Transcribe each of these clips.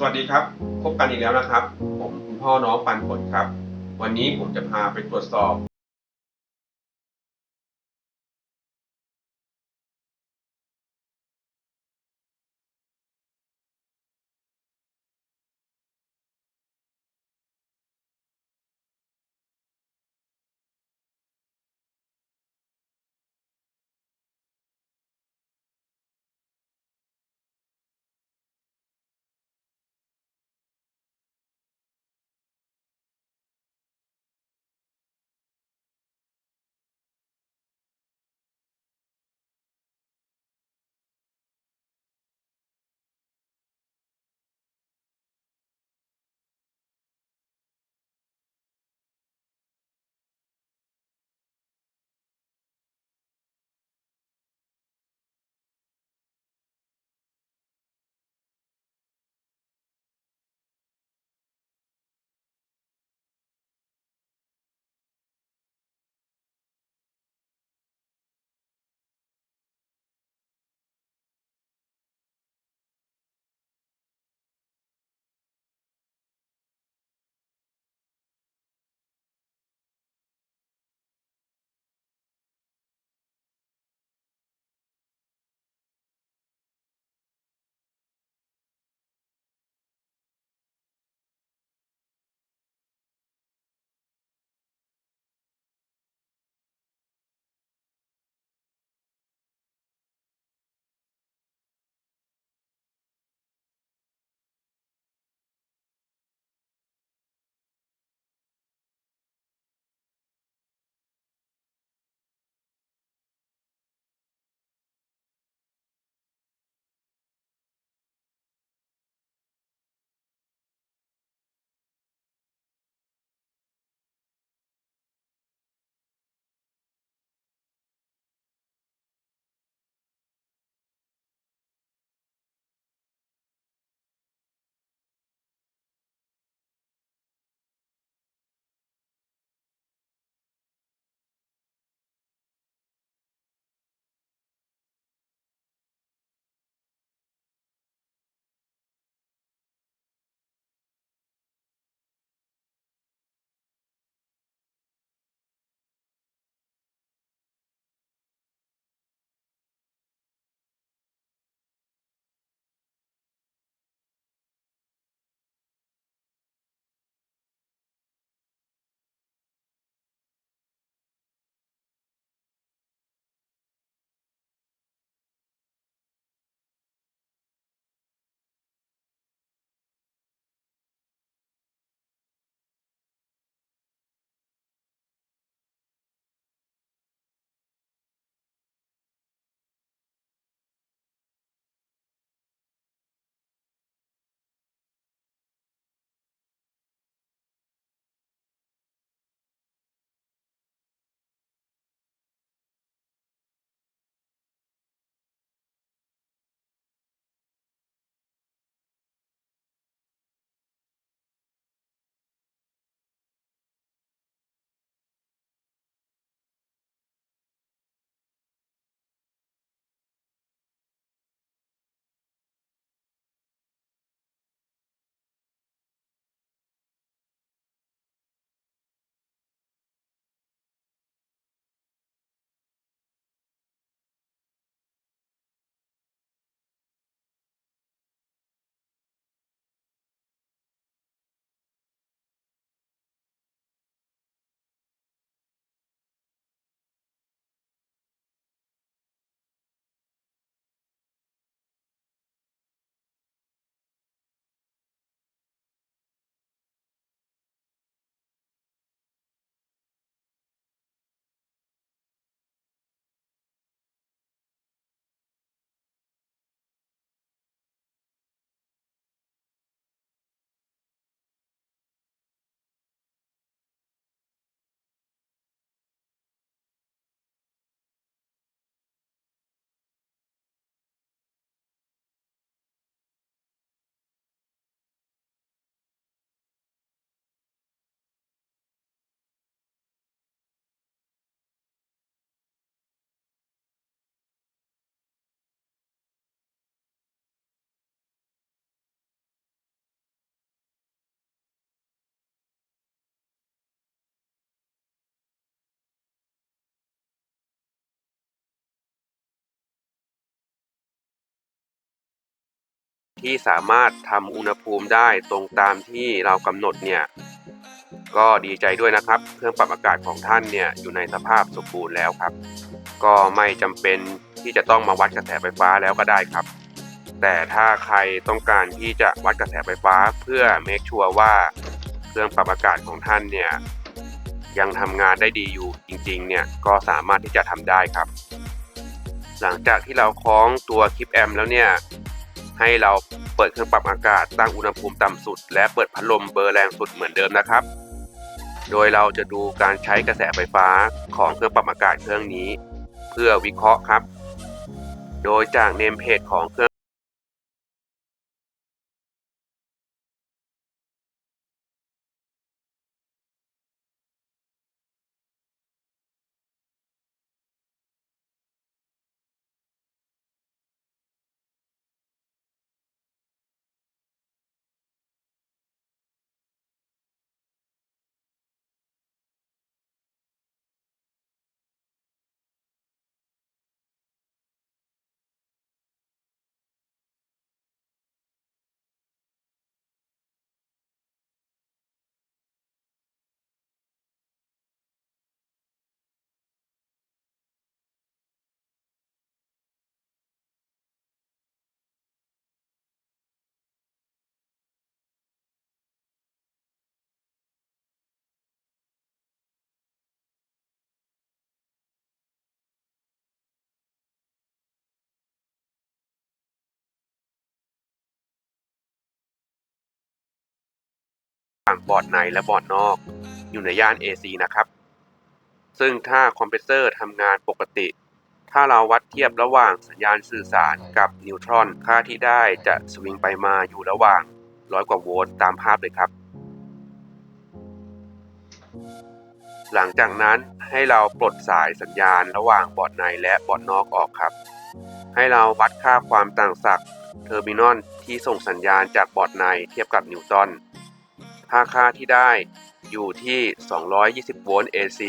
สวัสดีครับ พบกันอีกแล้วนะครับ ผมคุณพ่อน้องปันผลครับ วันนี้ผมจะพาไปตรวจสอบ ที่สามารถทำอุณหภูมิได้ตรงตามที่เรากำหนดเนี่ยก็ดีใจด้วยนะครับ เครื่องปรับอากาศของท่านเนี่ยอยู่ในสภาพสมบูรณ์แล้วครับ ก็ไม่จำเป็นที่จะต้องมาวัดกระแสไฟฟ้าแล้วก็ได้ครับ แต่ถ้าใครต้องการที่จะวัดกระแสไฟฟ้าเพื่อเมคชัวร์ว่าเครื่องปรับอากาศของท่านเนี่ยยังทำงานได้ดีอยู่จริงๆเนี่ยก็สามารถที่จะทำได้ครับ หลังจากที่เราคล้องตัวคลิปแอมแล้วเนี่ย ให้เราเปิดเครื่องปรับอากาศตั้งอุณหภูมิต่ำสุด และเปิดพัดลมเบอร์แรงสุดเหมือนเดิมนะครับ โดยเราจะดูการใช้กระแสไฟฟ้าของเครื่องปรับอากาศเครื่องนี้ เพื่อวิเคราะห์ครับ โดยจากเนมเพจของเครื่อง่างบอร์ดในและบอร์ดนอก อยู่ในย่าน AC นะครับ ซึ่งถ้าคอมเพรสเซอร์ทำงานปกติ ถ้าเราวัดเทียบระหว่างสัญญาณสื่อสารกับนิวตรอน ค่าที่ได้จะสวิงไปมาอยู่ระหว่างร้อยกว่าโวลต์ตามภาพเลยครับ หลังจากนั้นให้เราปลดสายสัญญาณระหว่างบอร์ดในและบอร์ดนอกออกครับ ให้เราวัดค่าความต่างศักย์เทอร์มินอลที่ส่งสัญญาณจากบอร์ดในเทียบกับนิวตัน ถ้าค่าที่ได้อยู่ที่ 220 โวลต์ AC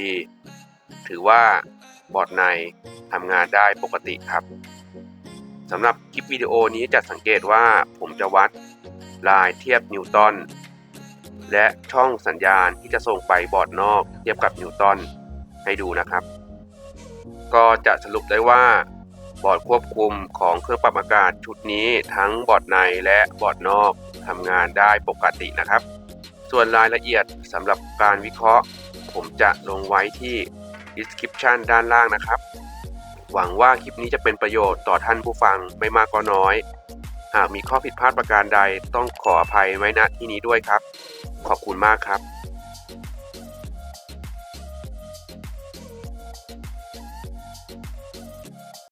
ถือว่าบอร์ดในทำงานได้ปกติครับสำหรับคลิปวิดีโอนี้จะสังเกตว่าผมจะวัดลายเทียบนิวตันและช่องสัญญาณที่จะส่งไปบอร์ดนอกเทียบกับนิวตันให้ดูนะครับ ก็จะสรุปได้ว่าบอร์ดควบคุมของเครื่องปรับอากาศชุดนี้ทั้งบอร์ดในและบอร์ดนอกทำงานได้ปกตินะครับ ส่วนรายละเอียดสำหรับการวิเคราะห์ ผมจะลงไว้ที่ description ด้านล่างนะครับ หวังว่าคลิปนี้จะเป็นประโยชน์ต่อท่านผู้ฟังไม่มากก็น้อย หากมีข้อผิดพลาดประการใดต้องขออภัยไว้ณที่นี้ด้วยครับ ขอบคุณมากครับ